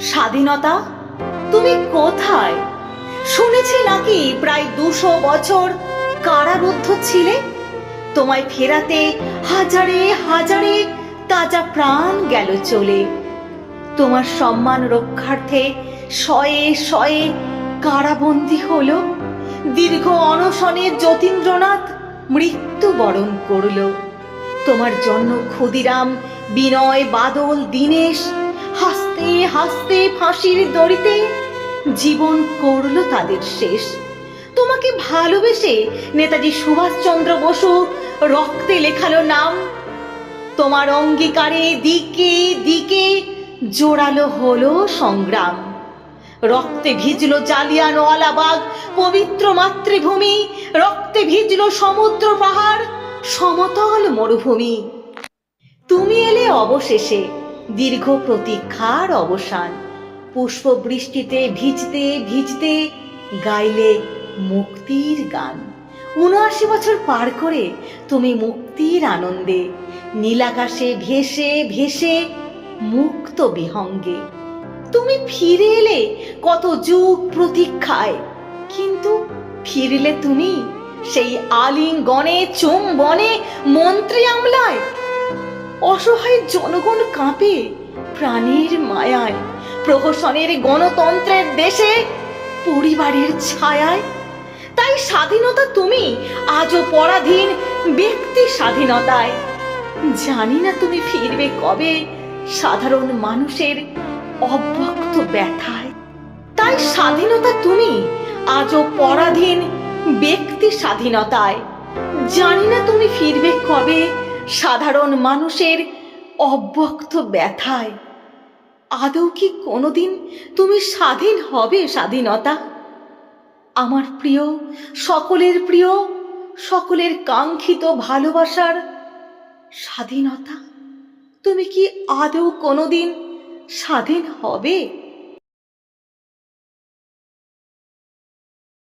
স্বাধীনতা? তুমি কোথায়? শুনেছি নাকি প্রায় দুশো বছর কারারুদ্ধ ছিলে? তোমায় ফেরাতে হাজারে হাজারে তাজা প্রাণ গেল চলে। তোমার সম্মান রক্ষার্থে শয়ে শয়ে কারাবন্দী হলো। দীর্ঘ অনশনে যতীন্দ্রনাথ মৃত্যুবরণ করল। তোমার জন্য ক্ষুদিরাম, বিনয়, বাদল, দীনেশ হাসতে হাসতে ফাঁসির দড়িতে জীবন করল তাদের শেষ। তোমাকে ভালোবেসে নেতাজি সুভাষচন্দ্র বসু রক্তে লেখালো নাম। তোমার অঙ্গীকারে দিকে দিকে জোরালো হলো সংগ্রাম। রক্তে ভিজলো জালিয়ানওয়ালাবাগ পবিত্র মাতৃভূমি। রক্তে ভিজলো সমুদ্র পাহাড়, সমতল মরুভূমি। তুমি এলে অবশেষে দীর্ঘ প্রতীক্ষার অবসান। পুষ্প বৃষ্টিতে ভিজতে ভিজতে গাইলে মুক্তির গান। উনআশি বছর পার করে তুমি মুক্তির আনন্দে, নীলাকাশে ভেসে ভেসে মুক্ত বিহঙ্গে। তুমি ফিরে এলে কত যুগ প্রতীক্ষায়, কিন্তু ফিরলে তুমি সেই আলিঙ্গনে, চুম্বনে, মন্ত্রী আমলায় অসহায় জনগণ কাঁপে প্রাণীর মায়ায়, প্রহসনের গণতন্ত্রের দেশে, পরিবারের ছায়ায়। তাই স্বাধীনতা তুমি আজও পরাধীন ব্যক্তি স্বাধীনতায়। জানি না তুমি ফিরবে কবে সাধারণ মানুষের অব্যক্ত ব্যথায়। তাই স্বাধীনতা তুমি আজও পরাধীন ব্যক্তি স্বাধীনতায়। জানি না তুমি ফিরবে কবে সাধারণ মানুষের অব্যক্ত ব্যথায়। আদৌ কি কোনোদিন তুমি স্বাধীন হবে স্বাধীনতা? আমার প্রিয়, সকলের প্রিয়, সকলের কাঙ্ক্ষিত ভালোবাসার স্বাধীনতা, তুমি কি আদৌ কোনোদিন স্বাধীন হবে?